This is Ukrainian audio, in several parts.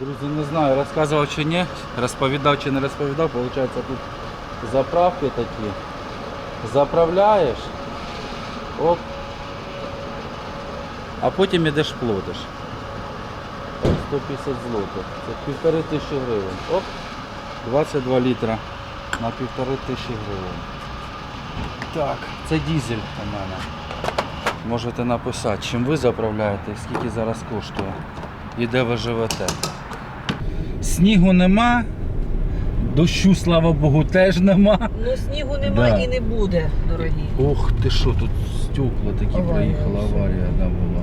Друзі, не знаю, розказував чи ні, розповідав чи не розповідав, виходить тут заправки такі. Заправляєш, оп, а потім ідеш. Ось 150 злотих. Це півтори тисячі гривень. Оп, 22 літра на півтори тисячі гривень. Так, це дізель у мене. Можете написати, чим ви заправляєте, скільки зараз коштує і де ви живете. Снігу нема, дощу, слава Богу, теж нема. Ну снігу нема Да. і не буде, дорогі. Ох ти що, тут стекла такі Аварія проїхала, аварія да, була.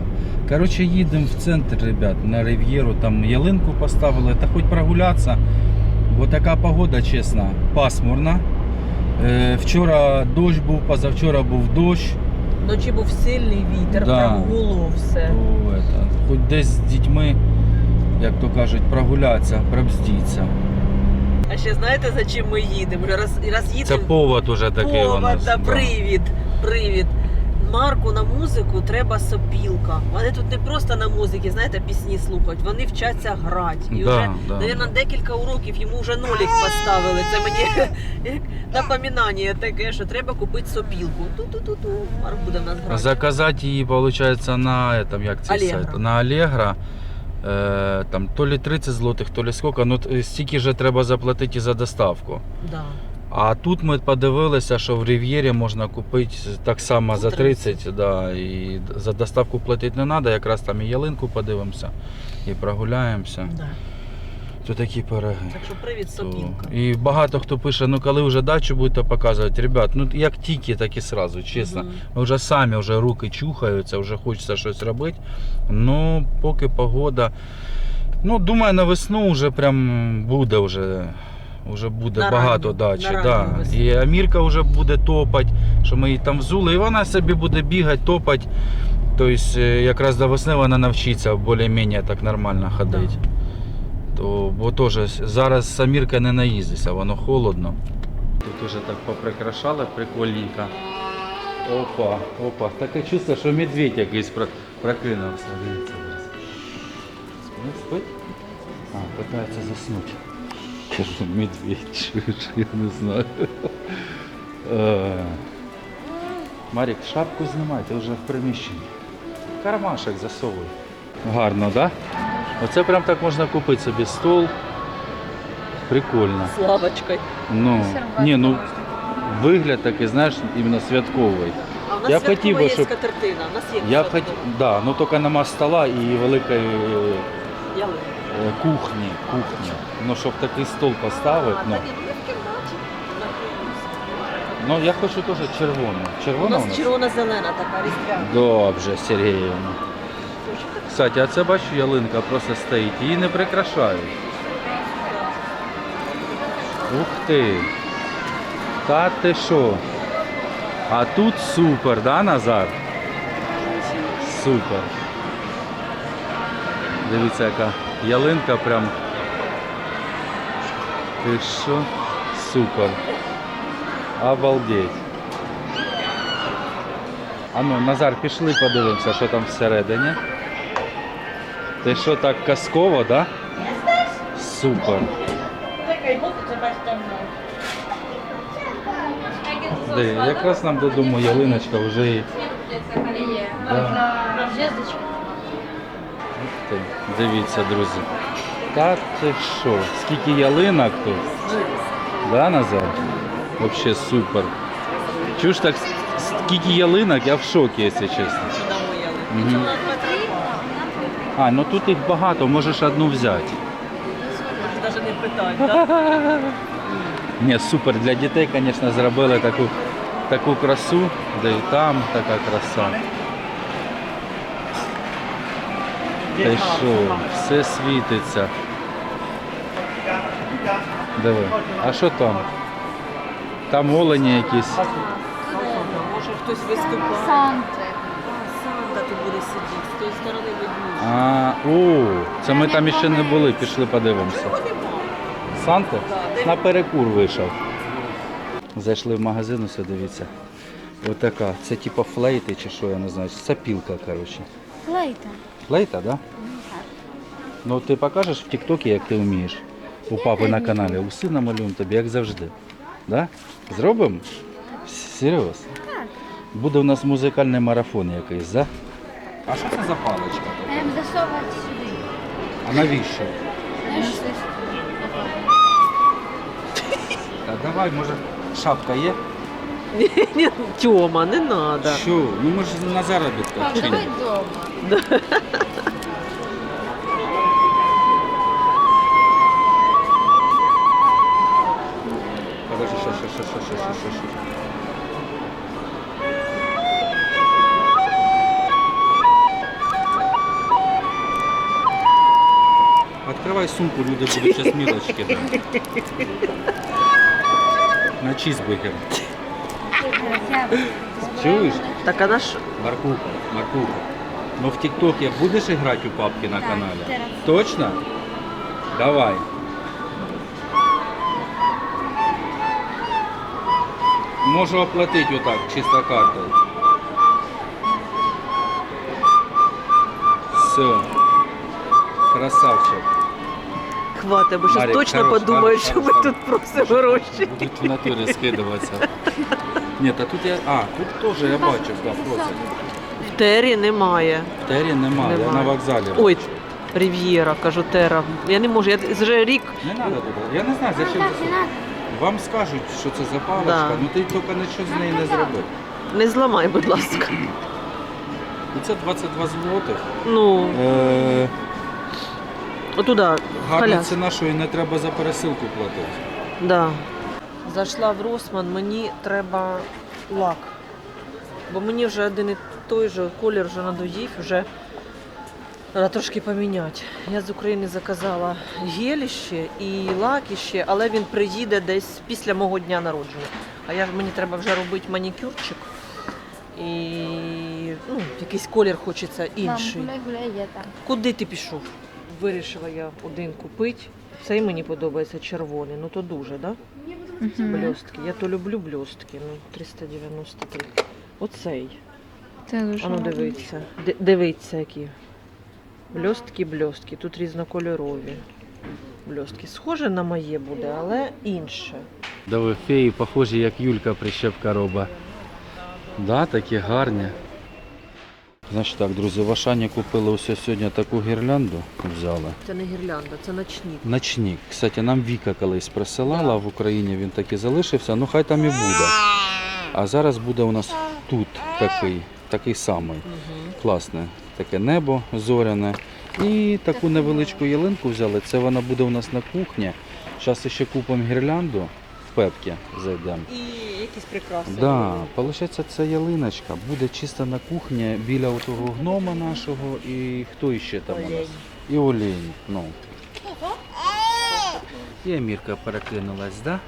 Коротше, їдемо в центр, ребят, на Рив'єру, там ялинку поставили, та хоч прогулятися, бо така погода, чесно, пасмурна. Е, вчора дощ був, позавчора був дощ. Вночі був сильний вітер, Да. прям гуло все. То, это, хоч десь з дітьми, як то кажуть, прогулятися, пробздіться. А ще знаєте, за чим ми їдемо? Вже Раз, раз Це повод уже такий у Повод, нас. та да. привід, привід. Марку на музику треба сопілка. Вони тут не просто на музиці, знаєте, пісні слухають, вони вчаться грати. І Да, вже, да, навірно, да. декілька уроків йому вже нолік поставили. Це мені як напоминання таке, що треба купити сопілку. Ту-ту-ту-ту. Марк буде в нас грати. Заказати її, виходить, на, этом, як це Allegro. сайт? на Allegro. Е, там то лі 30 злотих, то лі скільки, ну стільки вже треба заплатити за доставку. Да. А тут ми подивилися, що в Рів'єрі можна купити так само за 30, да, і за доставку платити не треба, якраз там і ялинку подивимося і прогуляємося. Да. То такі пироги. Так що привід То- сопілка. І багато хто пише, ну коли вже дачу будете показувати, ребят, ну як тільки, так і сразу, чесно. Мгм. Ми вже самі вже руки чухаються, вже хочеться щось робити. Ну, поки погода. Ну, думаю, на весну вже прям буде вже. Вже буде На багато ранню- дачі. на Да. І Амірка вже буде топати, що ми її там взули, і вона собі буде бігати, топати. Тобто е, якраз до весни вона навчиться більш-менш так нормально ходити. То, бо теж зараз з Амірка не наїздиться, воно холодно. Тут уже так поприкрашали, прикольненько. Опа, опа. Таке чувство, що медведь якийсь прокинувся. Дивіться зараз. Спить? А, питається заснути. Медведь, я не знаю. Е, Марік, шапку знімай, вже в приміщенні. Кармашек засовуй. Гарно, так? Да? Оце прям так можна купити собі стол. Прикольно. З лавочкою. Ну, ні, ну вигляд такий, знаєш, іменно святковий. А в нас Я святкова хотів би, є щоб- скатертина. У нас є Я б хотів, да, ну тільки нема стола і великої е, ялинка. е, кухні, кухні. Ну, щоб такий стол поставити, ну, ну, ну я хочу теж червону. У Червона у нас нас? червона-зелена така різдвяна. Добре, Сергіївна. Кстати, а це бачу, ялинка просто стоїть, її не прикрашають. Ух ти! Та ти що? А тут супер, да, Назар? Супер. Дивіться, яка ялинка прям. Ти що? Супер. Обалдеть. А ну, Назар, пішли подивимося, що там всередині. Ти що так казково, да? Супер. Де, якраз нам додому ялиночка вже і. Да. Ух ти, Дивіться, друзі. Та ти що? Скільки ялинок тут? Да, Назар? Вообще супер. Чуєш так, скільки ялинок, я в шокі, якщо чесно. Чудово ялинка. Мгм. Це у нас Петрі. А, ну тут їх багато, можеш одну взяти. Навіть не питань, так? Ні, супер. Для дітей, звісно, зробили таку, таку красу, де і там така краса. Та й що, все світиться. Диви. А що там? Там олені якісь. Може хтось виступає. Сидіти, з тої сторони ведмідь. А, о, це ми там ще не були, пішли подивимося. Санта? На перекур вийшов. Зайшли в магазин, ось дивіться. Отака. Це типу флейти чи що, я не знаю. Сапілка, коротше. Флейта. Флейта, так? Да? Ну ти покажеш в Тіктокі, як ти вмієш. У папи на каналі. Уси намалюємо тобі, як завжди. Да? Зробимо? Серйоз? Так. Буде у нас музикальний марафон якийсь, да? А що це за паличка? Ем, засовувати сюди. А навіщо? Знаєш. Та давай, може, шапка є? Ні, Тьома, не треба. Що? Ну ми ж на заробітках. Давай вдома. сумку, люди будут сейчас мелочки. брать. На чизбургер. Чуєш? Так а наш Маркуха, Маркуха. Ну в ТикТоке будешь играть у папки на Да, канале? Точно? Давай. Можу оплатити отак, чисто картою. Все. Красавчик. Хватить, бо щось Марік, точно хорош, подумають, хорош, що ми хорош, тут просимо гроші. Будуть в натурі скидуватися. Ні, та тут я. А, тут теж я бачив, да, просять. В Тері немає. В Тері немає, я на вокзалі. Ой, Рів'єра, кажу, Тера. Я не можу, я вже рік. Не треба туди. Я не знаю, зачем Так, це. Вам скажуть, що це за паличка, Да. ну ти тільки нічого з неї не зроби. Не зламай, будь ласка. І це 22 злотих. Ну, Е, отуда, гарна халяс. ціна, що і не треба за пересилку платити. Да. Зайшла в Росман, мені треба лак. Бо мені вже один і той же колір вже надоїв, вже треба трошки поміняти. Я з України заказала гель ще і лак ще, але він приїде десь після мого дня народження. А я, мені треба вже робити манікюрчик. І ну, якийсь колір хочеться інший. Мам, гуляй, гуляй, я там. Куди ти пішов? Вирішила я один купити. Цей мені подобається червоний, ну то дуже, так? Да? Блістки. Я то люблю блістки. Ну, 393. Оцей. Це дуже А ну дивіться. Д- дивіться, які. Блістки, блістки. Тут різнокольорові. Блістки. Схоже на моє буде, але інше. Да ви феї похожі, як Юлька прищепка роба. Да, такі гарні. Значить так, друзі, в Ашані купили ось сьогодні таку гірлянду. Взяли. Це не гірлянда, це ночник. Ночник. Кстати, нам Віка колись присилала, в Україні він так і залишився, ну хай там і буде. А зараз буде у нас тут такий, такий самий. Угу. Класне. Таке небо зоряне. І таку невеличку ялинку взяли. Це вона буде у нас на кухні. Зараз ще купимо гірлянду в пепки зайдемо. Якісь прикраси. Да, получається, ця ялиночка буде чисто на кухні біля того гнома нашого і хто іще там у нас? І олень. Ну. І Амірка перекинулась, да?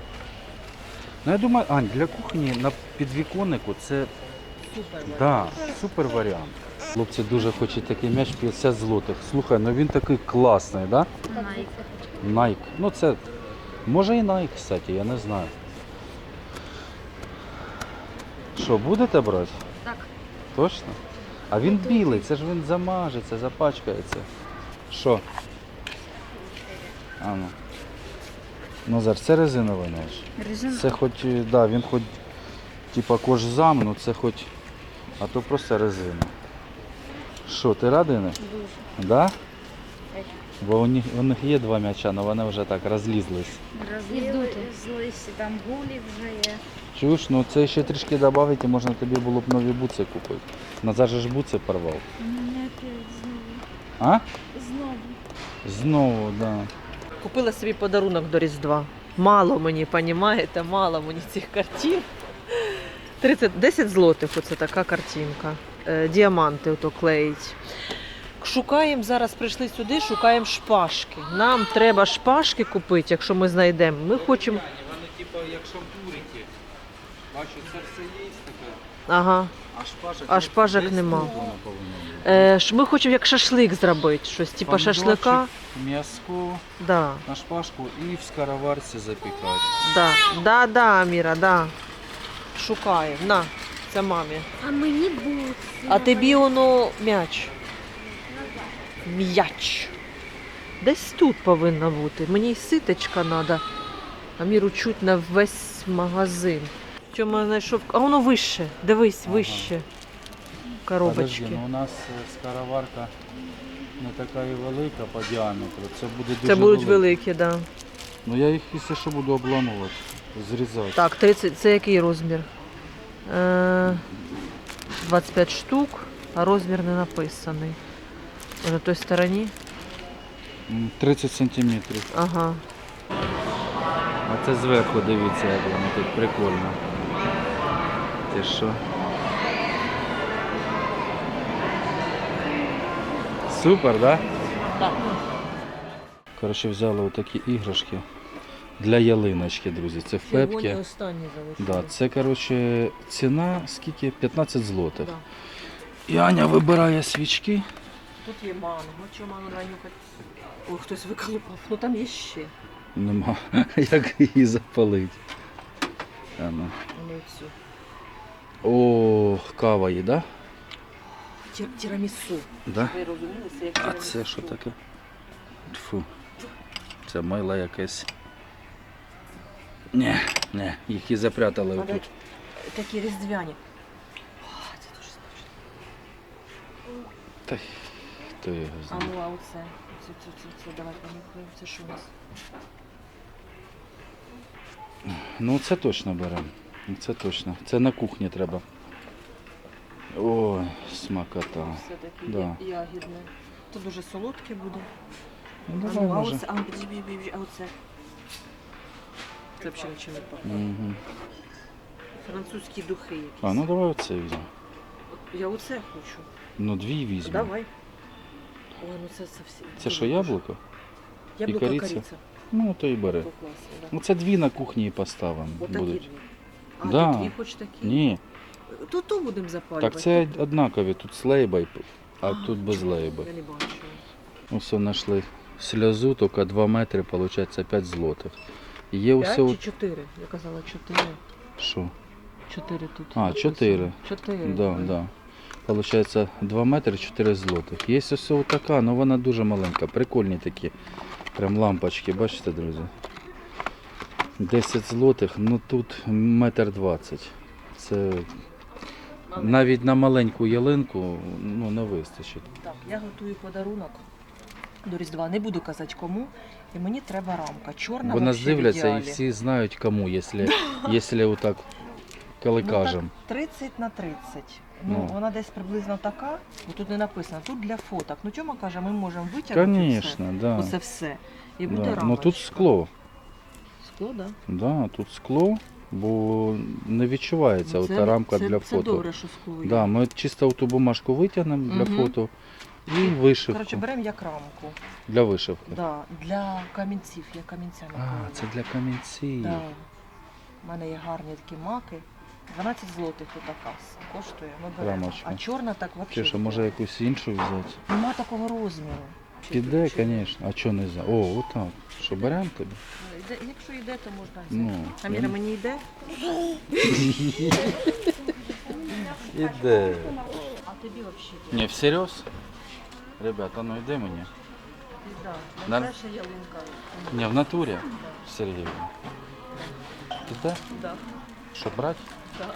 Ну я думаю, Ань, для кухні на підвіконнику це Супер. да, супер варіант. Хлопці дуже хочуть такий м'яч 50 злотих. Слухай, ну він такий класний, да? Nike. Ну це може і Nike, кстати, я не знаю. Що, будете брати? Так. Точно? А він білий, це ж він замажеться, запачкається. Що? А ну. Назар, це резиновий нож. Резина. Це хоч, е, да, він хоч типа кожзам, ну це хоч. А то просто резина. Що, ти радий? не? Дуже. Да? Бо у них, у них є два м'яча, але вони вже так розлізлись. Роздути. Злися, там гулі вже є. Чуєш, ну це ще трішки додати, і можна тобі було б нові буци купити. Назар же ж буци порвав. Мене знову. А? Знову. Знову, так. Да. Купила собі подарунок до Різдва. Мало мені, понімаєте, мало мені цих картин. 30, 10 злотих оце така картинка. Е, діаманти ото клеїть. Шукаємо, зараз прийшли сюди, шукаємо шпажки. Нам треба шпажки купити, якщо ми знайдемо. Ми хочемо. Вони типу як шампурики. Бачу, це все є таке. Ага. А шпажок, А шпажок десь нема. тут воно повинно бути. Е, ми хочемо як шашлик зробити. Щось, типу Помідорчик, шашлика. М'яско Да, на шпажку і в скороварці запікати. да, да, да, Аміра, да. Шукаємо. На, це мамі. А мені буци. А тобі воно м'яч. М'яч. Десь тут повинна бути. Мені й ситочка треба. А міру чуть на весь магазин. Чому знайшов? А воно вище. Дивись, Ага. вище. Коробочки. Подожди, ну у нас е, скороварка не така і велика по діаметру. Це буде дуже Це будуть велика. великі, так. Да. Ну я їх, якщо що, буду обламувати, зрізати. Так, 30, це який розмір? Е, 25 штук, а розмір не написаний. На той стороні? М, 30 сантиметрів. Ага. А це зверху дивіться, як воно тут прикольно. Ти що? Супер, да? Так. Коротше, взяли отакі іграшки для ялиночки, друзі. Це останні Да, це, коротше, ціна скільки? 15 злотих. Да. І Аня вибирає свічки. Тут є манго, що манго ранюка. Ой, хтось виколупав. Ну там є ще. Нема. Як її запалить. А ну. Ну. О, кава є, да? Тір- Тірамісу. Да? Ви розуміли, це як А тірамісу. це що таке? Фу. Це мило якесь. Ні, ні, їх і запрятали Надо отут. Такі різдвяні. А, це дуже смачно. Та хто його А знає. ну, а оце? Це, це, це, це, давай понюхаємо. Це що у нас? Ну це точно беремо. Це точно. Це на кухні треба. Ой, смакота. Все-таки Да. ягідне. Це дуже солодке буде. Ну, а, ну, а може. оце, а, ну, підожди, підожди, підожди, а оце? Це взагалі нічим не пахне. Угу. Французькі духи якісь. А, ну давай оце візьмемо. Я оце хочу. Ну дві візьмемо. Давай. Ой, ну це совсем. Це що, яблуко? Яблуко і корица. кориця? Ну, то і бери. Класно, да. Ну це дві на кухні і поставимо. Отакі будуть. дві. А, Да. ти дві хоч такі? Ні, То то будемо запалювати. так це однакові. Тут з лейбой, а тут без лейби. Я не бачу. Ось знайшли сльозу, тільки 2 метри, виходить 5 злотих. Є П'ять усе. чи чотири? Я казала чотири. Що? Чотири тут. А, написано. чотири. Чотири. Да, да. Получається 2 метри 4 злотих. Є ось така, але вона дуже маленька. Прикольні такі. Прям лампочки, бачите, друзі? 10 злотих, ну тут метр 20. Це навіть на маленьку ялинку ну, не вистачить. Так, я готую подарунок до Різдва. Не буду казати кому. І мені треба рамка. Чорна Бо нас дивляться і всі знають кому, якщо, якщо отак коли Ну, так, кажемо. 30 на 30. Ну, Ну. вона десь приблизно така, бо тут не написано. Тут для фоток. Ну, Тьома каже, ми можемо витягнути Звісно, да. оце, оце все. І буде да. рамочка. Ну тут скло. Скло, да. Да, тут скло, бо не відчувається Ну, ота рамка це, для це фото. добре, що скло є. Да, ми чисто ту бумажку витягнемо для Мгм. фото і вишивку. Коротше, беремо як рамку. Для вишивки. Да, для камінців. Я камінцями А, це для камінців. Да. У мене є гарні такі маки. 12 злотих така коштує. Ми беремо. Рамочка. А чорна так взагалі. Чи що, може якусь іншу взяти? Нема такого розміру. Піде, звісно. А чого не за? О, отак. Що беремо тобі? Якщо йде, то можна взяти. Ну, Аміра, я- мені йде? Іде. А тобі взагалі Ні, всерйоз? Ребята, ну йди мені. пізда. На- Найкраща ялинка. Ні, в натурі. Сергій. Іде? Да. Що брати? Да.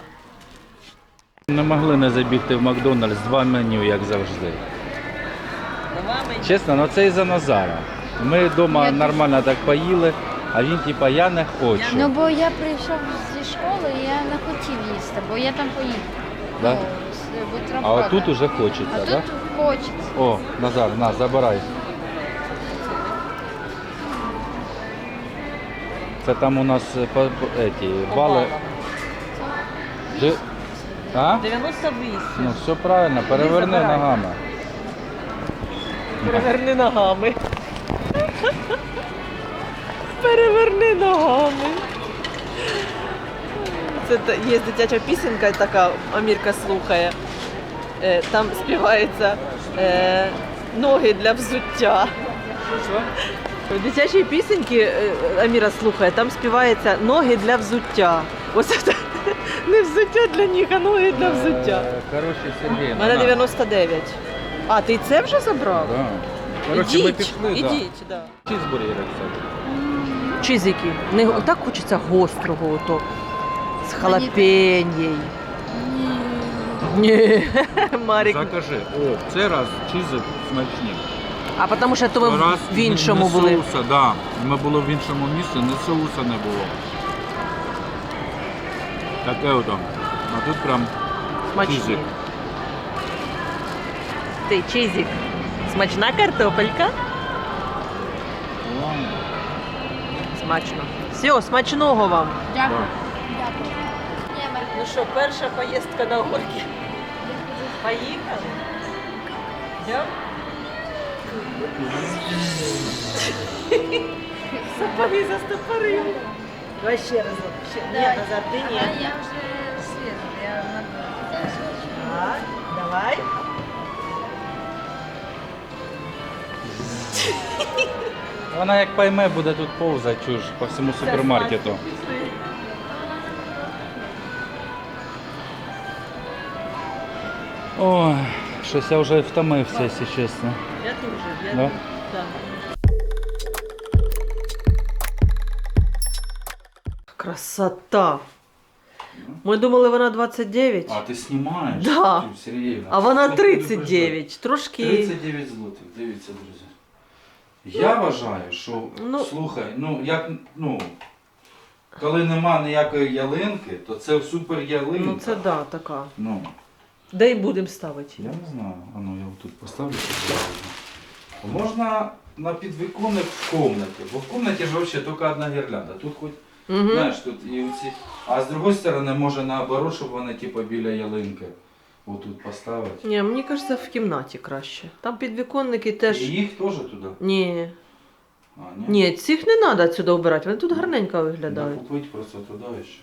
Не могли не забігти в Макдональдс, два меню, як завжди. Чесно, ну це із-за Назара. Ми вдома нормально так поїли, а він типа я не хочу. Ну бо я прийшов зі школи, я не хотів їсти, бо я там поїв. Да? Ну, А отут уже А хочеться, тут хочеться. О, Назар, на, забирай. Це там у нас е, по, еті, бали. Обала. А? 98. Ну все правильно, переверни ногами. Переверни ногами. Переверни ногами. Це є дитяча пісенька така, Амірка слухає. Е, Там співається е, ноги для взуття. В дитячій пісеньки е, Аміра слухає, там співається ноги для взуття. Ось це не взуття для ніг, а ноги для взуття. Коротше, Сергій, У мене 99. А, ти це вже забрав? Да. Коротше, ми ідіть, пішли, да. ідіть, да. Чізбургери, кстати. Чизики. Не, так хочеться гострого ото. З халапеньєю. Ні, Марік. Закажи. О, це раз чизи смачні. А тому що то ми Раз в іншому не були. Соуса, да. Ми були в іншому місці, не соуса не було. Таке ото. А тут прям Смачні. чизик. Ти чизик. Смачна картопелька? Смачно. Все, смачного вам. Дякую. Ну що, перша поїздка на горки. Поїхали? Сапоги застопорив. Давай ще раз. Ще. Ні, назад ти ні. Я вже свіжу, я на давай. Вона як пойме, буде тут повзати чуж по всьому супермаркету. Ой, щось я вже втомився, якщо чесно. Я теж. Я Да? Да. Красота. Ми думали, вона 29, А, ти знімаєш? Да. Ти, а вона 39. Трошки. 39 злотих, дивіться, друзі. Я вважаю, що Ну- слухай, ну як ну. Коли нема ніякої ялинки, то це супер ялинка. Ну це да, така. Ну, Де й будемо ставити? я не знаю. А ну я тут поставлю. щоб було. Можна на підвіконник в кімнаті. Бо в кімнаті ж взагалі тільки одна гірлянда. Тут хоч, Угу. знаєш, тут і оці. А з другої сторони, може наоборот, щоб вони типу біля ялинки отут поставити. Ні, мені кажеться, в кімнаті краще. Там підвіконники теж. І їх теж туди. Ні. А, ні? Ні, цих не треба сюди вбирати, вони тут гарненько виглядають. купить просто туда еще.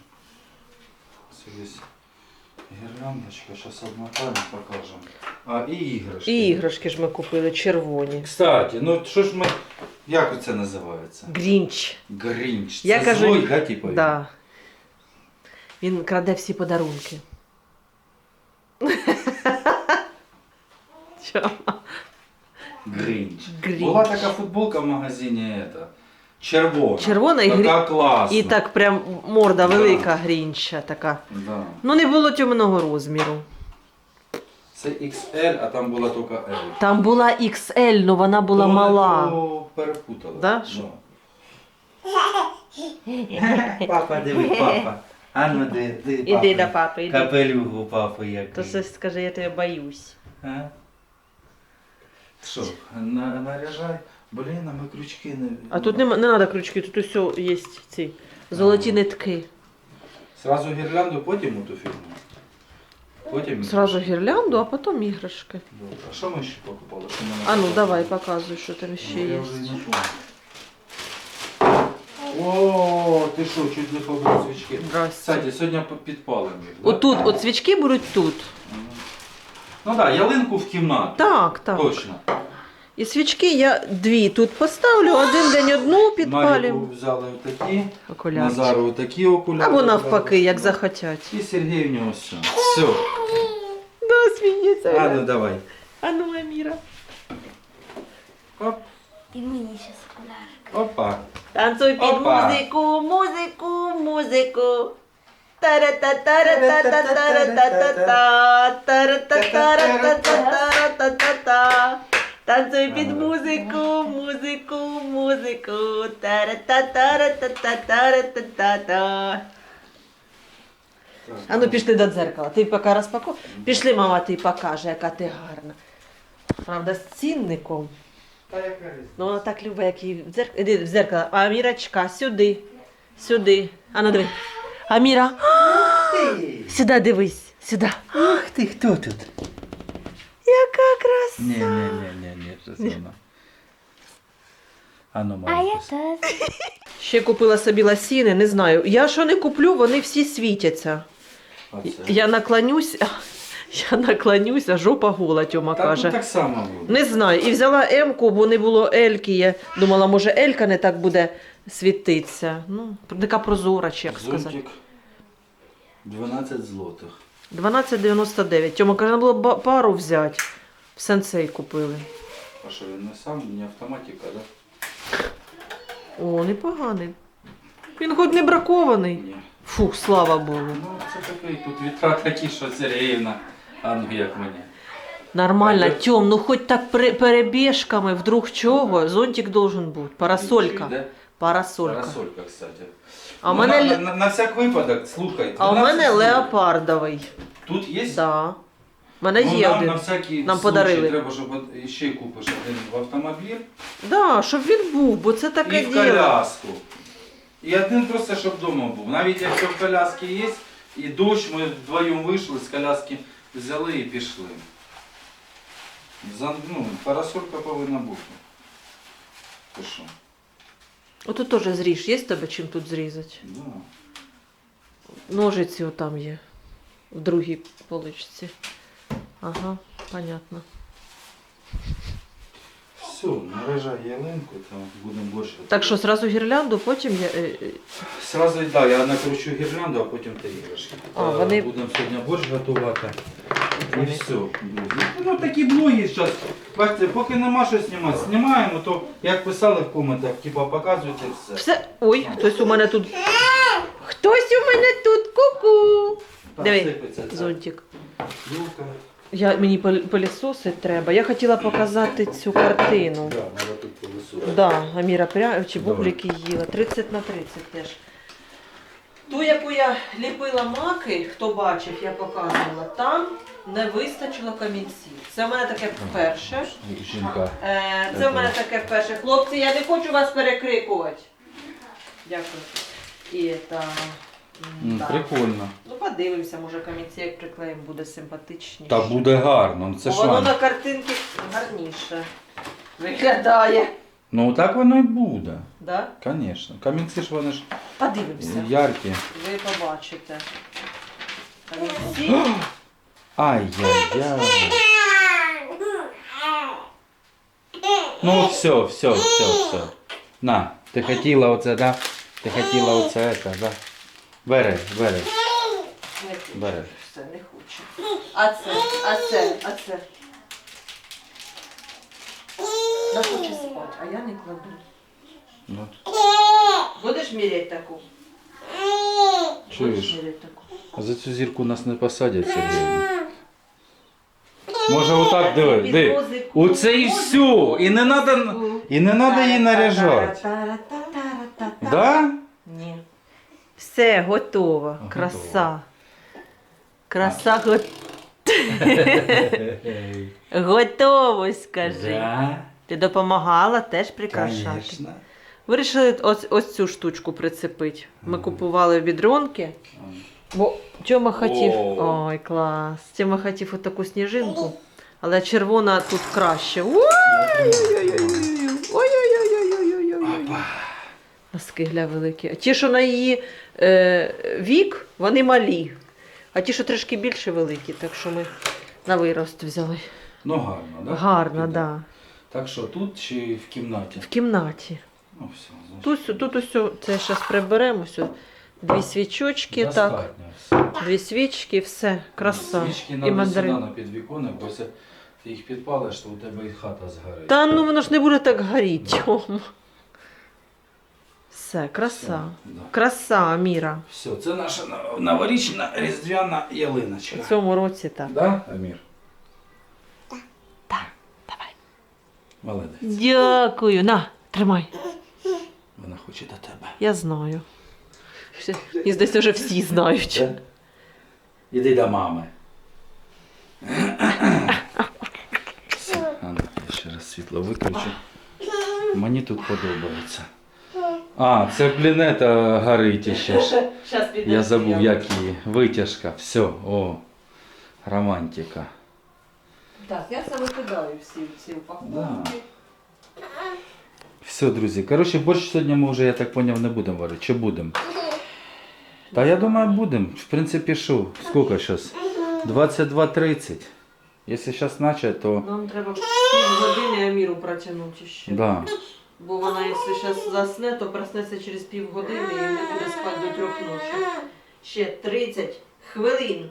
Здесь гирляндочка, сейчас обмотаем, покажем. А, и іграшки. І іграшки ж ми купили червоні. Кстати, ну що ж ми, як це називається? Грінч. Грінч. Я це кажу, злой, да, типу? Да. Він краде всі подарунки. Чо? Грінч. Грінч. Була така футболка в магазині, это, червона. Червона і така грі... класна. І так прям морда Да. велика грінча така. Да. Ну не було темного розміру. Це XL, а там була тільки L. Там була XL, але вона була То мала. то перепутали. Да? Що? Папа, диви, папа. А ну диви, папа. Іди до папи, іди. Капелюгу папи як. То щось скаже, я тебе боюсь. А? Що, на, наряжай? Блін, а ми крючки не... А тут нема, не треба крючки, тут усе є ці золоті нитки. Сразу гірлянду, потім у ту фірму. Потім... Сразу гірлянду, а потім іграшки. Добре. А що ми ще покупали? Що ми А ну давай, показуй, що там ще Ну, є. Я вже не помню. О, ти що, чуть не побив свічки. Здрасте. Кстати, сьогодні підпалимо їх. да? Отут, от свічки будуть тут. Ну так, да, ялинку в кімнату. Так, так. Точно. І свічки я дві тут поставлю, один день одну Маріку підпалю. взяли отакі, Окуляр. Назару отакі окуляри. Або навпаки, як захотять. І Сергій в нього все. Все. Да, сміється. А ну давай. А ну, Аміра. Оп, І мені ще окулярик. опа. Танцуй під Опа. музику, музику, музику. Тара-та-тара-та-та-тара-та-та-та. Тара-та-тара-та-та-тара-та-та-та. Танцуй під музику, музику, музику. Тара-та-тара-та-та-тара-та-та-та. А ну пішли до дзеркала. Ти поки розпаку. Пішли, мама, ти покаже, яка ти гарна. Правда, з цінником. Та яка різниця? Ну вона так любить, як її в дзеркало. Іди в дзеркало. Амірочка, сюди. Сюди. А ну диви. Аміра. Сюди дивись. Сюди. Ах ти, хто тут? Яка краса. Ні, ні, ні, ні, ні, щось вона. А ну, А я теж. Ще купила собі ласіни, не знаю. Я що не куплю, вони всі світяться. Оце. Я наклонюсь, я наклонюсь, а жопа гола, Тьома Та каже. тут так само буде. Не знаю. І взяла М-ку, бо не було Ельки. Я думала, може Елька не так буде світитися. Ну, така прозора, чи як сказати. Зонтик 12 злотих. 12,99. Тьома каже, треба було ба- пару взяти. В сенсей купили. А що він не сам, не автоматика, да? О, непоганий. Він хоч не бракований. Ні. Фух, слава Богу. Ну, це такий, тут вітра такі, що Сергіївна, а ну як мені. Нормально, Так, Тьом, ну хоч так пере- перебіжками, вдруг чого, зонтик должен бути. Парасолька. Да? Парасолька. Парасолька, кстати. А Ну, мене, на, ле- на, на всяк випадок, слухай. а у 12 мене гривень. леопардовий. Тут є? Да. У мене Ну, є нам один. на всякий Нам случай подарили. треба, щоб от ще купиш один в автомобіль Да, щоб він був, бо це таке і в діло. коляску. І один просто, щоб вдома був. Навіть якщо в коляскі є, і дощ, ми вдвоєм вийшли, з коляски взяли і пішли. За, ну, парасолька повинна бути. Ти що? Отут теж зріж, є в тебе чим тут зрізати? Да. Ножиці отам є. В другій поличці. Ага, понятно. Все, наряжай ялинку, там будемо борщ. Так що зразу гірлянду, потім я. е, е, Сразу, да, я накручу гірлянду, а потім ти іграшки. А, Е, вони- Будемо сьогодні борщ готувати. І все. Ну такі блоги зараз. Бачите, поки нема що знімати, знімаємо, то як писали в коментах, типа показуйте все. Все. Ой, хтось у мене тут. Хтось у мене тут ку-ку. Там Диви, сипеться ця Зонтик. юлка. Я, мені пилісосить треба. Я хотіла показати цю картину. Да, треба тут повисувати. Да, Аміра пря... чи Давай. їла. 30 на 30 теж. Ту, яку я ліпила маки, хто бачив, я показувала, там не вистачило камінців. Це в мене таке перше. Жінка. Е, Це в мене таке перше. Хлопці, я не хочу вас перекрикувати. Дякую. І та. М, да. Прикольно. Ну, подивимося, може камінці як приклеїмо, буде симпатичніше. Та буде гарно, ну це ж воно вам. на картинці гарніше виглядає. Ну так воно і буде. Да? Звісно. Камінці ж вони ж Подивимося. яркі. Ви побачите. Камінці. Ай-яй-яй. Ну все, все, все, все. На, ти хотіла оце, да? Ти хотіла оце, це, да? Бери, бери, бери. Все, не хочу. А це, а це, а це. Вона хоче спати, а я не кладу. Ну, Будеш міряти таку? чуєш? Міряти таку? А за цю зірку нас не посадять сьогодні. Може отак диви, диви. Оце і все. І не треба і не надо її наряжати. Да? Все, готово. Краса. Краса го... готово, скажи. Да, Ти допомагала теж прикрашати. конечно. Вирішили ось, ось цю штучку прицепити. Ми купували відронки, бо Тьома хотів. Ой, клас. Тьома хотів отаку сніжинку, але червона тут краще. Ой-ой-ой-ой-ой-ой. Ой-ой-ой-ой-ой-ой. Носки гля великі. Ті, що на її е, вік, вони малі. А ті, що трішки більше великі, так що ми на вирост взяли. Ну гарно, да? Гарно, так. Да. Так що тут чи в кімнаті? В кімнаті. Ну все, значить. Тут, тут ось це зараз приберемо. Ось, дві свічочки, так. Достатньо все. Дві свічки, все, краса. Свічки і сюди мандарин. на підвіконник, бо якщо ти їх підпалиш, то у тебе і хата згорить. Та ну воно ж не буде так горіти. Тьома. Все, краса. Все, да. Краса, Міра. Все, це наша новорічна різдвяна ялиночка. У цьому році так. Да, Амір? Так, давай. Молодець. Дякую. На, тримай. Вона хоче до тебе. Я знаю. Мені здається, вже всі знають. Да? Іди до мами. Все, я ще раз світло виключу. Мені тут подобається. А, це блін, это горить ще. Щас піде. Я забув, як її. Витяжка. Все, о. Романтика. Так, я це викидаю всі ці упаковки. Да. Все, друзі. Коротше, борщ сьогодні ми вже, я так зрозумів, не будемо варити. Чи будемо? Та я думаю, будемо. В принципі, що? Скільки зараз? 22.30. Якщо зараз почати, то. Нам треба пів години Аміру протягнути ще. Да. Бо вона, якщо зараз засне, то проснеться через півгодини і не буде спати до трьох ночі. Ще 30 хвилин.